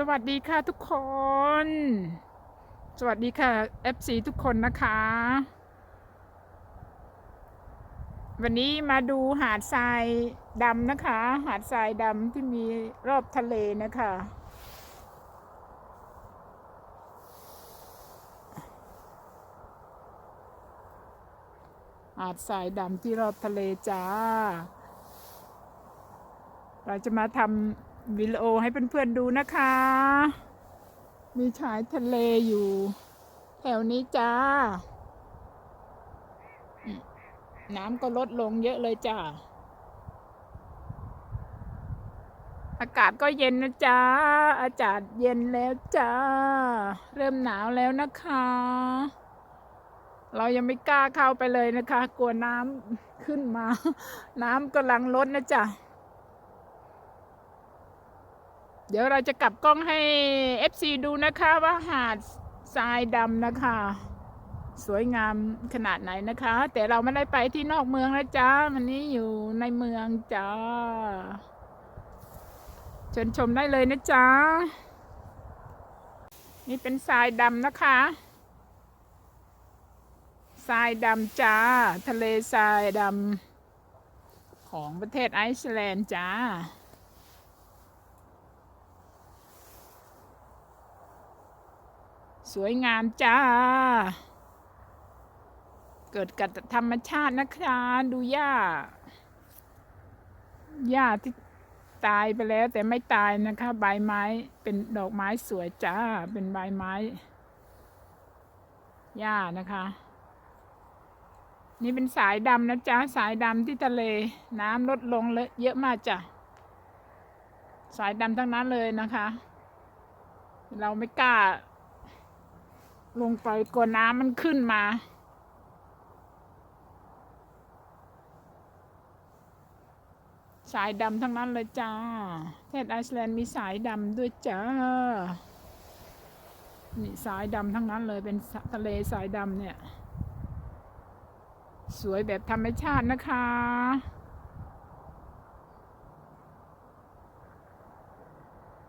สวัสดีค่ะทุกคน สวัสดีค่ะ FC ทุกคนนะคะ วันนี้มาดูหาดทรายดำนะคะ หาดทรายดำที่มีรอบทะเลนะคะ หาดทรายดำที่รอบทะเลจ้า เราจะมาทำ วิดีโอให้เพื่อนๆดูนะคะ มีชายทะเลอยู่ แถวนี้จ้า น้ำก็ลดลงเยอะเลยจ้า อากาศก็เย็นนะจ๊ะอากาศเย็นแล้วจ้า เริ่มหนาวแล้วนะคะ เรายังไม่กล้าเข้าไปเลยนะคะ กลัวน้ำขึ้นมา น้ำกำลังลดนะจ๊ะ เดี๋ยวเราจะกลับกล้องให้ FC ดูนะคะว่าหาดทรายดำนะคะ สวยงามขนาดไหนนะคะ แต่เราไม่ได้ไปที่นอกเมืองแล้วจ้าวันนี้อยู่ในเมืองจ้าเชิญชมได้เลยนะจ๊ะนี่เป็นทรายดำนะคะทรายดำจ้า ทะเลทรายดำของประเทศไอซ์แลนด์จ้า สวยงามจ้า เกิดกับธรรมชาตินะคะ ดูหญ้า หญ้าที่ตายไปแล้วแต่ไม่ตายนะคะ ใบไม้เป็นดอกไม้สวยจ้า เป็นใบไม้ หญ้านะคะ นี่เป็นสายดำนะจ๊ะ สายดำที่ทะเล น้ำลดลงเลยเยอะมากจ้ะ สายดำทั้งนั้นเลยนะคะ เราไม่กล้า ลงไปกลัวน้ำมันขึ้นมา สายดำทั้งนั้นเลยจ้าประเทศไอซ์แลนด์มีสายดำด้วยจ้านี่สายดำทั้งนั้นเลยเป็นทะเลสายดำเนี่ย สวยแบบธรรมชาตินะคะ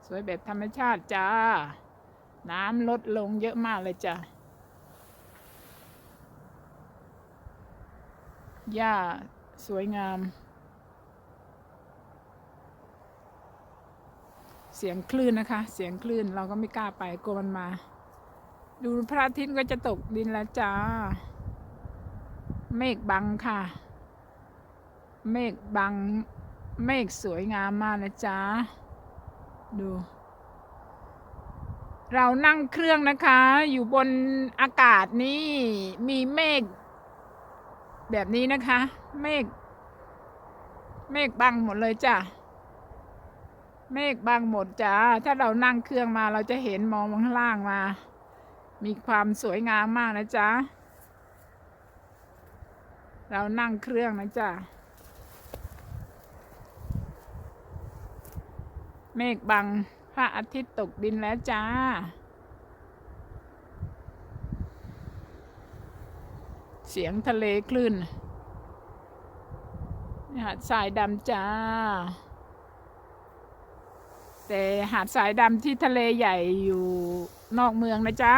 สวยแบบธรรมชาติจ้า น้ำลดลงเยอะมากเลยจ้ะหญ้าสวยงาม เสียงคลื่นนะคะ เสียงคลื่นเราก็ไม่กล้าไปกลัวมันมา ดูพระอาทิตย์ก็จะตกดินแล้วจ้า เมฆบังค่ะ เมฆบัง เมฆสวยงามมากนะจ๊ะดู เรานั่งเครื่องนะคะ อยู่บนอากาศนี่มีเมฆแบบนี้นะคะ เมฆเมฆบังหมดเลยจ้ะเมฆบังหมดจ้าถ้าเรานั่งเครื่องมาเราจะเห็นมองข้างล่างมา มีความสวยงามมากนะจ๊ะเรานั่งเครื่องนะจ๊ะเมฆบัง ระอาทิตย์ตกดินแล้วจ้า เสียงทะเลคลื่นหาดทรายดำจ้า แต่หาดทรายดำที่ทะเลใหญ่อยู่นอกเมืองนะจ๊ะ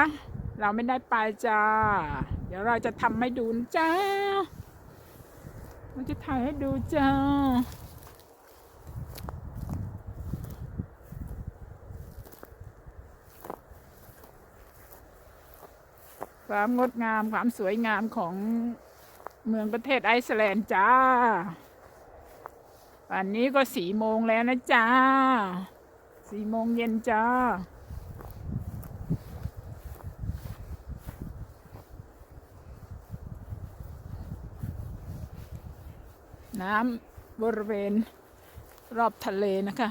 เราไม่ได้ไปจ้า เดี๋ยวเราจะทำให้ดูนะจ้าเราจะถ่ายให้ดูจ้า ความงดงามความสวยงามของเมืองประเทศไอซ์แลนด์จ้าวันนี้ก็สี่โมงแล้วนะจ้าสี่โมงเย็นจ้า น้ำบริเวณรอบทะเลนะคะ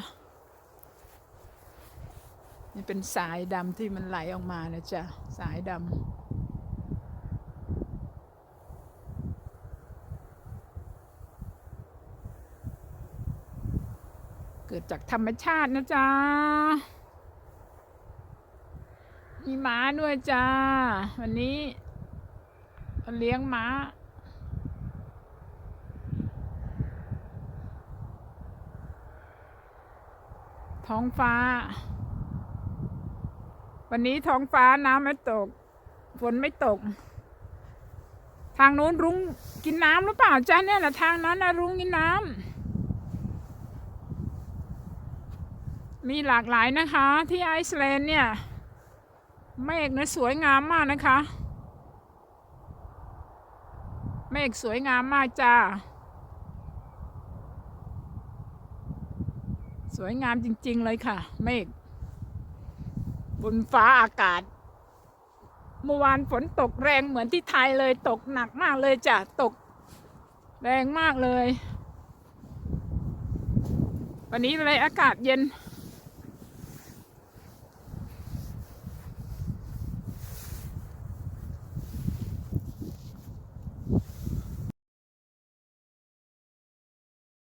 นี่เป็นสายดำที่มันไหลออกมานะจ๊ะ สายดำ เกิดจากธรรมชาตินะจ๊ะ มีม้าด้วยจ้า วันนี้ เลี้ยงม้า ท้องฟ้า วันนี้ท้องฟ้าน้ำไม่ตก ฝนไม่ตก ทางโน้นรุ้งกินน้ำหรือเปล่าจ้าเนี่ยนะทางนั้นนะรุ้งกินน้ำ มีหลากหลายนะคะที่ไอซ์แลนด์เนี่ยเมฆนะสวยงามมากนะคะเมฆสวยงามมากจ้าสวยงามจริง ๆ เลยค่ะ เมฆบนฟ้าอากาศ เมื่อวานฝนตกแรงเหมือนที่ไทยเลยตกหนักมากเลยจ้ะตกแรงมากเลย วันนี้เลยอากาศเย็น